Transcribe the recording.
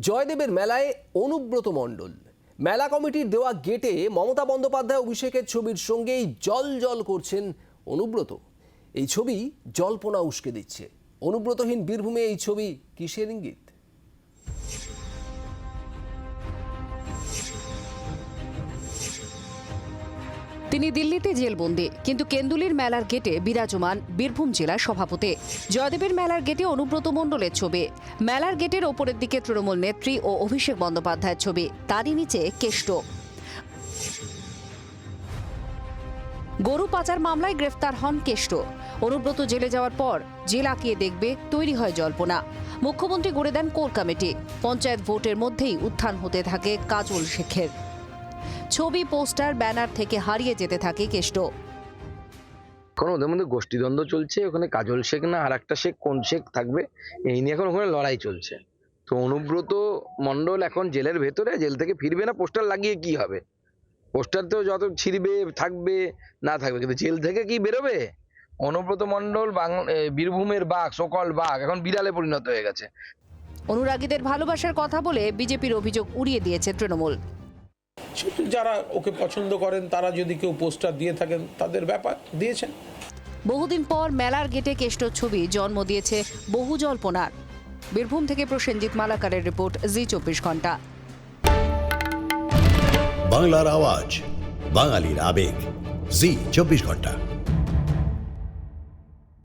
জয়দেবের মেলায় অনুব্রত মণ্ডল। মেলা কমিটির দেওয়া গেটে মমতা বন্দ্যোপাধ্যায় অভিষেকের ছবির সঙ্গেই জল জল করছেন অনুব্রত। এই ছবি জল্পনা উস্কে দিচ্ছে। অনুব্রতহীন বীরভূমে এই ছবি কিসের ইঙ্গিত? তিনি দিল্লিতে জেলবন্দি, কিন্তু কেন্দুলির মেলার গেটে বিরাজমান বীরভূম জেলার সভাপতি। জয়দেবের মেলার গেটে অনুব্রত মণ্ডলের ছবি। মেলার গেটের ওপরের দিকে তৃণমূল নেত্রী ও অভিষেক বন্দ্যোপাধ্যায়ের ছবি, তারই নিচে কেষ্ট। গরু পাচার মামলায় গ্রেফতার হন কেষ্ট। অনুব্রত জেলে যাওয়ার পর জেল আঁকিয়ে দেখবে তৈরি হয় জল্পনা। মুখ্যমন্ত্রী গড়ে দেন কোর কমিটি। পঞ্চায়েত ভোটের মধ্যেই উত্থান হতে থাকে কাজল শেখের। ছবি পোস্টার ব্যানার থেকে হারিয়ে যেতে থাকে কেষ্ট। এখন ওদের মধ্যে গোষ্ঠীদ্বন্দ্ব চলছে ওখানে কাজল শেখ না আর একটা শেখ কোন শেখ থাকবে এই নিয়ে এখন ওখানে লড়াই চলছে। তো অনুব্রত মণ্ডল এখন জেলের ভেতরে জেল থেকে ফিরবে না পোস্টার লাগিয়ে কি হবে? পোস্টার তো যত ছিঁড়বে থাকবে না থাকবে কিন্তু জেল থেকে কি বেরোবে? অনুব্রত মণ্ডল বীরভূমের বাঘ সকল বাঘ এখন বিড়ালে পরিণত হয়ে গেছে। অনুরাগীদের ভালোবাসার কথা বলে বিজেপির অভিযোগ উড়িয়ে দিয়েছে তৃণমূল। যারা ওকে পছন্দ করেন তারা যদি কেউ পোস্টার দিয়ে থাকেন তাদের ব্যাপার দিয়েছেন। বহুদিন পর মেলার গেটে কেষ্টর ছবি জন্ম দিয়েছে বহু জল্পনার বীরভূম থেকে প্রসেনজিৎ মালাকারের রিপোর্ট জি চব্বিশ ঘণ্টা। বাংলার আওয়াজ বাঙালির আবেগ জি চব্বিশ ঘণ্টা।